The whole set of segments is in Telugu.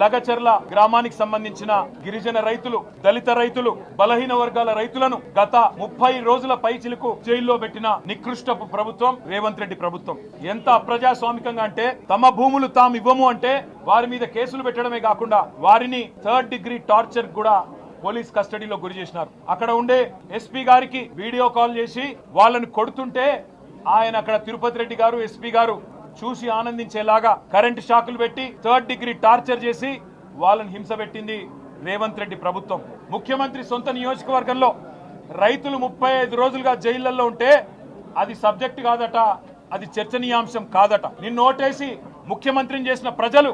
లగచర్ల గ్రామానికి సంబంధించిన గిరిజన రైతులు దళిత రైతులు బలహీన వర్గాల రైతులను గత ముప్పై రోజుల పైచిలకు జైల్లో పెట్టిన నికృష్టపు ప్రభుత్వం రేవంత్ రెడ్డి ప్రభుత్వం. ఎంత అప్రజాస్వామికంగా అంటే తమ భూములు తాము ఇవ్వము అంటే వారి మీద కేసులు పెట్టడమే కాకుండా వారిని థర్డ్ డిగ్రీ టార్చర్ కూడా పోలీస్ కస్టడీలో గురి చేసినారు. అక్కడ ఉండే ఎస్పీ గారికి వీడియో కాల్ చేసి వాళ్ళని కొడుతుంటే ఆయన అక్కడ తిరుపతి రెడ్డి గారు ఎస్పీ గారు చూసి ఆనందించేలాగా కరెంటు షాకులు పెట్టి థర్డ్ డిగ్రీ టార్చర్ చేసి వాళ్ళని హింస పెట్టింది రేవంత్ రెడ్డి ప్రభుత్వం. ముఖ్యమంత్రి సొంత నియోజకవర్గంలో రైతులు ముప్పై ఐదు రోజులుగా జైళ్ళలో ఉంటే అది సబ్జెక్ట్ కాదట అది చర్చనీయాంశం కాదట. నిన్ను ఓటేసి ముఖ్యమంత్రిని చేసిన ప్రజలు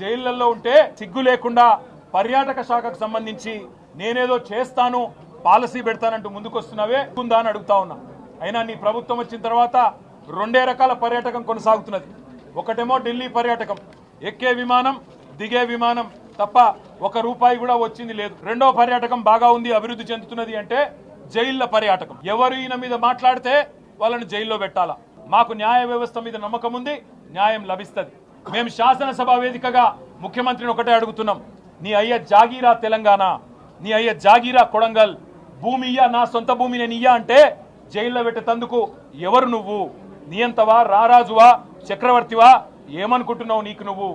జైళ్ళలో ఉంటే సిగ్గు లేకుండా పర్యాటక శాఖకు సంబంధించి నేనేదో చేస్తాను పాలసీ పెడతానంటూ ముందుకొస్తున్నావే ఉందా అని అడుగుతా ఉన్నా. అయినా నీ ప్రభుత్వం వచ్చిన తర్వాత రెండే రకాల పర్యాటకం కొనసాగుతున్నది. ఒకటేమో ఢిల్లీ పర్యాటకం. ఎక్కే విమానం దిగే విమానం తప్ప ఒక రూపాయి కూడా వచ్చింది లేదు. రెండో పర్యాటకం బాగా ఉంది అభివృద్ధి చెందుతున్నది అంటే జైళ్ళ పర్యాటకం. ఎవరు ఈయన మీద మాట్లాడితే వాళ్ళని జైల్లో పెట్టాలా? మాకు న్యాయ వ్యవస్థ మీద నమ్మకం ఉంది న్యాయం లభిస్తుంది. మేము శాసనసభ వేదికగా ముఖ్యమంత్రిని ఒకటే అడుగుతున్నాం. నీ అయ్య జాగీరా తెలంగాణ నీ అయ్య జాగీరా కొడంగల్ భూమి ఇయ్యా నా సొంత భూమి నేను ఇయ్యా అంటే జైల్లో పెట్టేందుకు ఎవరు నువ్వు? నియంతవా రారాజువా చక్రవర్తివా? ఏమనుకుంటున్నావు నీకు నువ్వు?